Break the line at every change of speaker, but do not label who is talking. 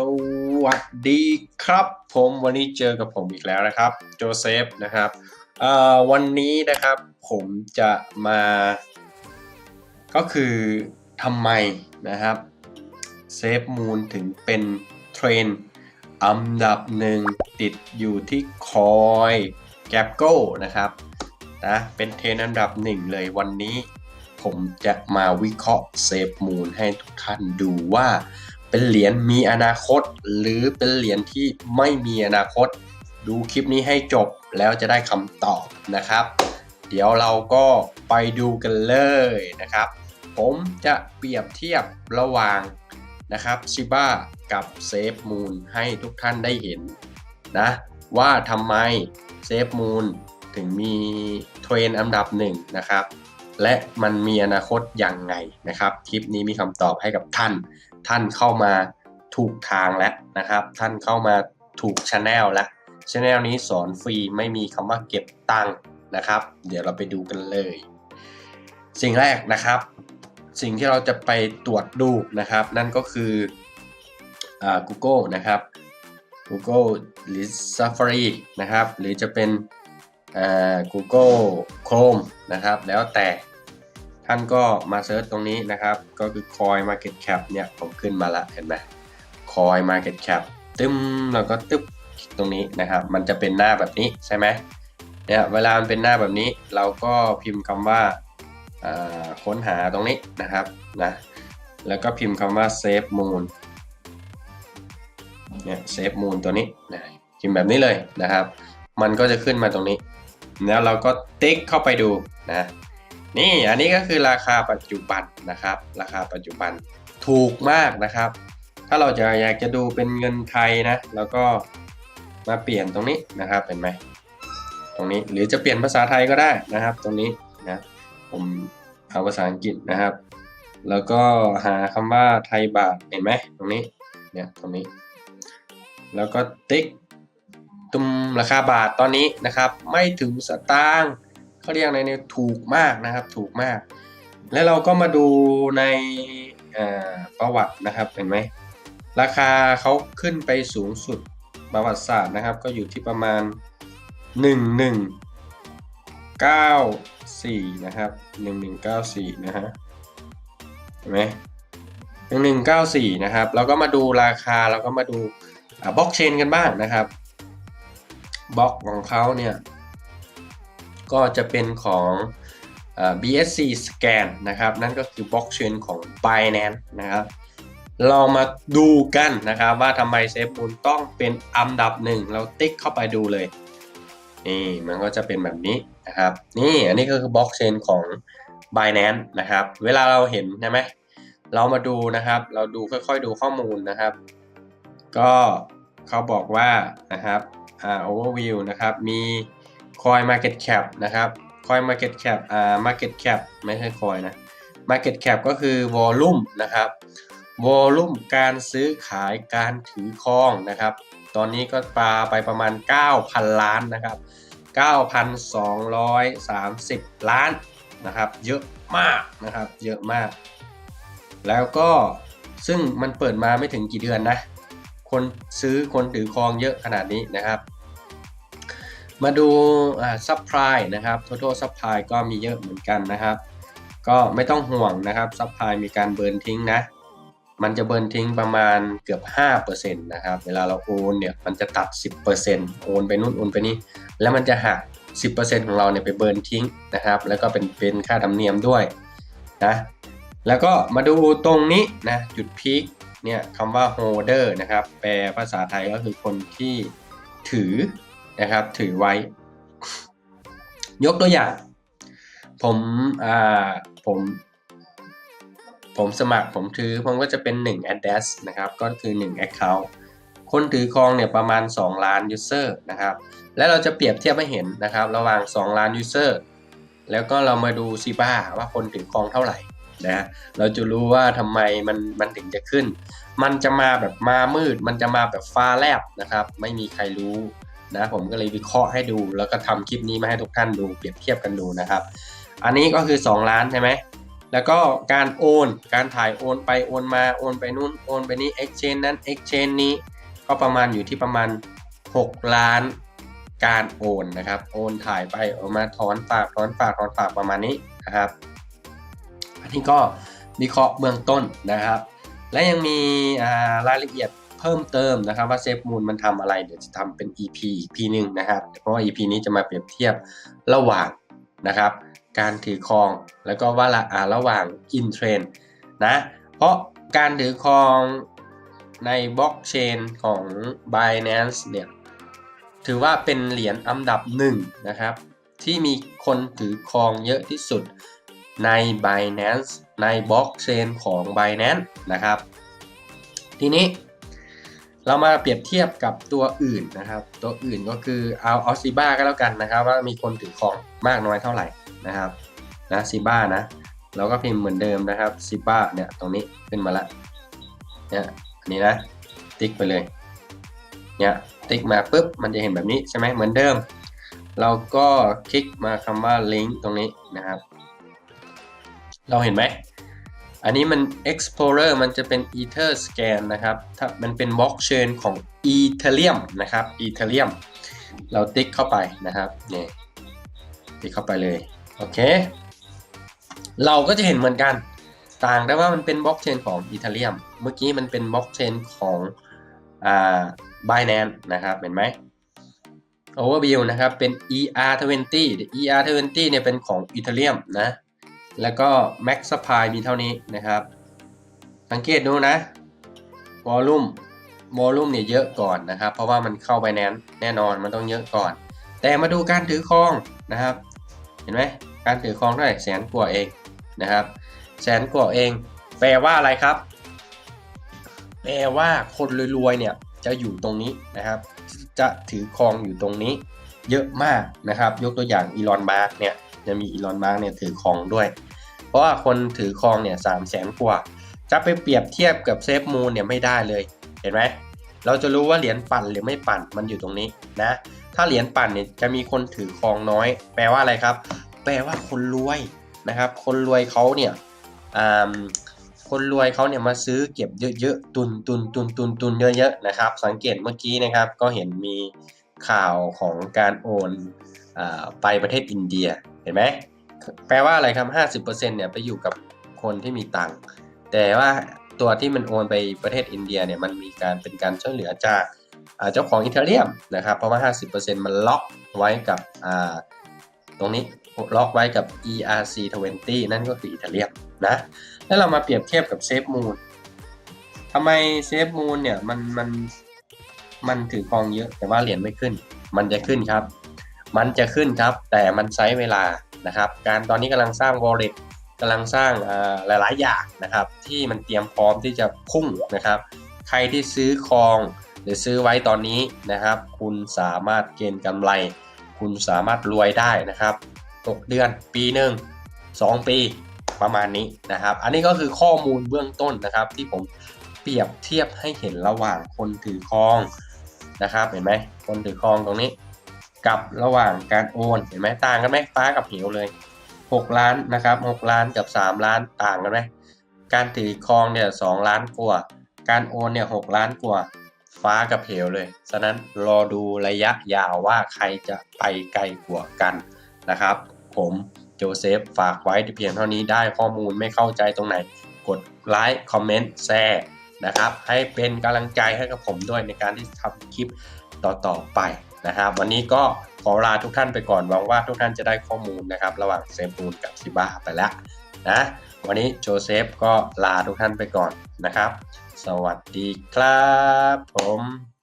สวัสดีครับผมวันนี้เจอกับผมอีกแล้วนะครับโจเซฟนะครับวันนี้นะครับผมจะมา ก็คือทำไมนะครับเซฟมูนถึงเป็นเทรนอันดับหนึ่งติดอยู่ที่คอยแกปโก้นะครับนะเป็นเทรนอันดับหนึ่งเลยวันนี้ ผมจะมาวิเคราะห์เซฟมูนให้ทุกท่านดูว่า เป็นเหรียญมีอนาคต หรือเป็นเหรียญที่ไม่มีอนาคต ดูคลิปนี้ให้จบแล้วจะได้คำตอบนะครับ เดี๋ยวเราก็ไปดูกันเลยนะครับ ผมจะเปรียบเทียบระหว่างนะครับชิบ้ากับเซฟมูนให้ทุกท่านได้เห็นนะว่าทำไมเซฟมูนถึงมีเทรนอันดับหนึ่งนะครับ และมันมีอนาคตอยังไงนะครับ คลิปนี้มีคำตอบให้กับท่าน ท่านเข้ามาถูกทางแล้วนะครับ ท่านเข้ามาถูกช anel แล้วช anel นี้สอนฟรีไม่มีคำว่าเก็บตังค์นะครับ เดี๋ยวเราไปดูกันเลย สิ่งแรกนะครับ สิ่งที่เราจะไปตรวจดูนะครับ นั่นก็คืออ่า Google นะครับ Google หรือ Safari นะครับ หรือจะเป็นอ่า Google Chrome นะครับ แล้วแต่ ท่านก็มาเซิร์ชตรงนี้นะครับ ก็คือ Coin Market Cap เนี่ยผมขึ้นมาละเห็นไหม Coin Market Cap ตึ้มแล้วก็ตึ๊บตรงนี้นะครับ มันจะเป็นหน้าแบบนี้ใช่ไหมเนี่ยเวลามันเป็นหน้าแบบนี้ เราก็พิมพ์คำว่าอ่าค้นหาตรงนี้นะครับนะแล้วก็พิมพ์คำว่า Save Moon เนี่ย Save Moon ตัวนี้นะพิมพ์แบบนี้เลยนะครับ มันก็จะขึ้นมาตรงนี้ แล้วเราก็ติ๊กเข้าไปดูนะ นี่อันนี้ก็คือราคาปัจจุบันนะครับ ราคาปัจจุบันถูกมากนะครับ ถ้าเราจะอยากจะดูเป็นเงินไทยนะ แล้วก็มาเปลี่ยนตรงนี้นะครับเห็นไหมตรงนี้หรือจะเปลี่ยนภาษาไทยก็ได้นะครับ ตรงนี้นะผมเอาภาษาอังกฤษนะครับ แล้วก็หาคำว่าไทยบาทเห็นไหมตรงนี้เนี่ยตรงนี้ แล้วก็ติ๊กตุมราคาบาทตอนนี้นะครับ ไม่ถึงสตางค์ เขาเรียกอะไรเนี่ยถูกมากนะครับถูกมาก แล้วเราก็มาดูในประวัตินะครับเห็นไหมราคาเขาขึ้นไปสูงสุดประวัติศาสตร์นะครับ ก็อยู่ที่ประมาณ 1194 นะครับ 1194 นะฮะเห็นไหม1194 นะครับเราก็มาดูราคาเราก็มาดูบล็อกเชนกันบ้างนะครับบล็อกของเขาเนี่ย ก็จะเป็นของอ BSC Scan นะครับ นั่นก็คือบล็อกเชนของ Binance นะครับ เรามาดูกันนะครับว่าทำไมเซฟมูลต้องเป็นอันดับหนึ่งเราติ๊กเข้าไปดูเลย นี่มันก็จะเป็นแบบนี้นะครับ นี่อันนี้ก็คือบล็อกเชนของ Binance นะครับ เวลาเราเห็นใช่ไหมเรามาดูนะครับ เราดูค่อยๆดูข้อมูลนะครับ ก็เขาบอกว่านะครับอ่า overview นะครับมี coin market cap นะครับ coin market cap อ่า market cap ไม่ใช่ coin นะ market cap ก็คือ volume นะครับ volume การซื้อขายการถือครองนะครับ ตอนนี้ก็ปลาไปประมาณ 9,000 ล้านนะครับ 9,230 ล้านนะครับ เยอะมากนะครับ เยอะมาก แล้วก็ซึ่งมันเปิดมาไม่ถึงกี่เดือนนะ คนซื้อคนถือครองเยอะขนาดนี้นะครับ มาดูอ่าซัพพลายนะครับ total supply ก็มีเยอะเหมือนกันนะครับ ก็ไม่ต้องห่วงนะครับซัพพลายมีการเบิร์นทิ้งนะ มันจะเบิร์นทิ้งประมาณเกือบ 5%นะครับ เวลาเราโอนเนี่ยมันจะตัด 10%โอนไปนู่นโอนไปนี่ แล้วมันจะหัก 10%ของเราเนี่ยไปเบิร์นทิ้งนะครับ แล้วก็เป็นเป็นค่าธรรมเนียมด้วยนะ แล้วก็มาดูตรงนี้นะจุดพีคเนี่ยคำว่า holder นะครับ แปลภาษาไทยก็คือคนที่ถือ นะครับ ถือไว้ ยกตัวอย่าง ผมอ่าผมผมสมัครผมถือผมก็จะเป็น 1 address นะครับ ก็คือ 1 account คนถือครองเนี่ยประมาณ 2 ล้าน user นะครับ และเราจะเปรียบเทียบให้เห็นนะครับ ระหว่าง 2 ล้าน user แล้วก็เรามาดูซิบ้าว่าคนถือครองเท่าไหร่นะเราจะรู้ว่าทำไมมันมันถึงจะขึ้น มันจะมาแบบมามืด มันจะมาแบบฟ้าแลบนะครับ ไม่มีใครรู้ นะผมก็เลยวิเคราะห์ให้ดู แล้วก็ทำคลิปนี้มาให้ทุกท่านดูเปรียบเทียบกันดูนะครับ อันนี้ก็คือ 2 ล้านใช่ไหมแล้วก็การโอน การถ่ายโอนไปโอนมาโอนไปนู่นโอนไปนี่ exchange นั้น exchange นี้ก็ประมาณอยู่ที่ประมาณ 6 ล้านการโอนนะครับ โอนถ่ายไปโอนมาถอนฝากถอนฝากถอนฝากประมาณนี้นะครับ อันนี้ก็วิเคราะห์เบื้องต้นนะครับ และยังมีรายละเอียด พิ่มเติมนะครับว่าเซฟมูลมันทำอะไรเดี๋ยวจะทำเป็น EP EP หนึ่งนะครับ เพราะว่า EP นี้จะมาเปรียบเทียบระหว่างนะครับ การถือครองแล้วก็ว่าละอ่าระหว่างอินเทรนนะเพราะการถือครองในบล็อกเชนของ Binance เนี่ยถือว่าเป็นเหรียญอันดับหนึ่งนะครับ ที่มีคนถือครองเยอะที่สุดใน Binance ในบล็อกเชนของ Binance นะครับ ทีนี้ เรามาเปรียบเทียบกับตัวอื่นนะครับ ตัวอื่นก็คือเอาเอาซีบ้าก็แล้วกันนะครับ ว่ามีคนถือครองมากน้อยเท่าไหร่นะครับนะซีบ้านะเราก็พิมพ์เหมือนเดิมนะครับซีบ้าเนี่ยตรงนี้ขึ้นมาละเนี่ยอันนี้นะติ๊กไปเลยเนี่ยติ๊กมาปุ๊บมันจะเห็นแบบนี้ใช่ไหมเหมือนเดิม เราก็คลิกมาคำว่าลิงก์ตรงนี้นะครับ เราเห็นไหม อันนี้มัน Explorer มันจะเป็น Ether Scan นะครับ ถ้ามันเป็นบล็อกเชนของ Ethereum นะครับ Ethereum เราติ๊กเข้าไปนะครับนี่ติ๊กเข้าไปเลย โอเค เราก็จะเห็นเหมือนกัน ต่างแต่ว่ามันเป็นบล็อกเชนของ Ethereum เมื่อกี้มันเป็นบล็อกเชนของอ่า Binance นะครับ เห็นไหม Overview นะครับ เป็น ER20 ER20 เนี่ยเป็นของ Ethereum นะ แล้วก็ Max Supply มีเท่านี้นะครับ สังเกตดูนะ Volume Volume เนี่ยเยอะก่อนนะครับ เพราะว่ามันเข้าไปแนนแน่นอนมันต้องเยอะก่อน แต่มาดูการถือครองนะครับ เห็นไหมการถือครองเท่าไหร่แสนกว่าเองนะครับ แสนกว่าเอง แปลว่าอะไรครับ แปลว่าคนรวยๆเนี่ยจะอยู่ตรงนี้นะครับ จะถือครองอยู่ตรงนี้เยอะมากนะครับ ยกตัวอย่างอีลอนมาร์กเนี่ยจะมีอีลอนมาร์กเนี่ยถือครองด้วย ราะว่าคนถือครองเนี่ยสามแสนกว่า จะไปเปรียบเทียบกับเซฟมูลเนี่ยไม่ได้เลย เห็นไหมเราจะรู้ว่าเหรียญปั่นหรือไม่ปั่นมันอยู่ตรงนี้นะ ถ้าเหรียญปั่นเนี่ยจะมีคนถือครองน้อย แปลว่าอะไรครับ แปลว่าคนรวยนะครับ คนรวยเขาเนี่ยอ่าคนรวยเขาเนี่ยมาซื้อเก็บเยอะๆ ตุนตุนตุนตุนตุนเยอะๆนะครับ สังเกตเมื่อกี้นะครับก็เห็นมีข่าวของการโอนอาไปประเทศอินเดียเห็นไหม แปลว่าอะไรครับ50%เนี่ยไปอยู่กับคนที่มีตังค์แต่ว่าตัวที่มันโอนไปประเทศอินเดียเนี่ยมันมีการเป็นการช่วยเหลือจากเจ้าของอีเทเรียมนะครับเพราะว่า 50%มันล็อกไว้กับตรงนี้ล็อกไว้กับ ERC20 นั่นก็คืออีเทเรียมนะ แล้วเรามาเปรียบเทียบกับเซฟมูลทำไมเซฟมูลเนี่ยมันมันมันถือครองเยอะแต่ว่าเหรียญไม่ขึ้น มันจะขึ้นครับ มันจะขึ้นครับ แต่มันใช้เวลานะครับ การตอนนี้กำลังสร้าง wallet กำลังสร้างหลาย ๆ อย่างนะครับ ที่มันเตรียมพร้อมที่จะพุ่งนะครับ ใครที่ซื้อคอง หรือซื้อไว้ตอนนี้นะครับ คุณสามารถเก็งกำไร คุณสามารถรวยได้นะครับตกเดือนปีหนึ่งสองปีประมาณนี้นะครับ อันนี้ก็คือข้อมูลเบื้องต้นนะครับ ที่ผมเปรียบเทียบให้เห็นระหว่างคนถือคองนะครับ เห็นไหมคนถือคองตรงนี้ กับระหว่างการโอนเห็นไหมต่างกันไหมฟ้ากับเหวเลย 6 ล้านนะครับ6ล้านกับ 3 ล้านต่างกันไหมการถือครองเนี่ยสล้านกว่า การโอนเนี่ย6ล้านกว่าฟ้ากับเหวเลยฉะนั้นรอดูระยะยาวว่าใครจะไปไกลกว่ากันนะครับ ผมโจเซฟฝากไว้เพียงเท่านี้ได้ข้อมูลไม่เข้าใจตรงไหน กดไลค์คอมเมนต์แชร์นะครับ ให้เป็นกำลังใจให้กับผมด้วยในการที่ทำคลิปต่อๆไป นะครับ วันนี้ก็ขอลาทุกท่านไปก่อนหวังว่าทุกท่านจะได้ข้อมูลนะครับ ระหว่างเซฟมูลกับซิบ้าไปแล้วนะวันนี้โจเซฟก็ลาทุกท่านไปก่อนนะครับ สวัสดีครับผม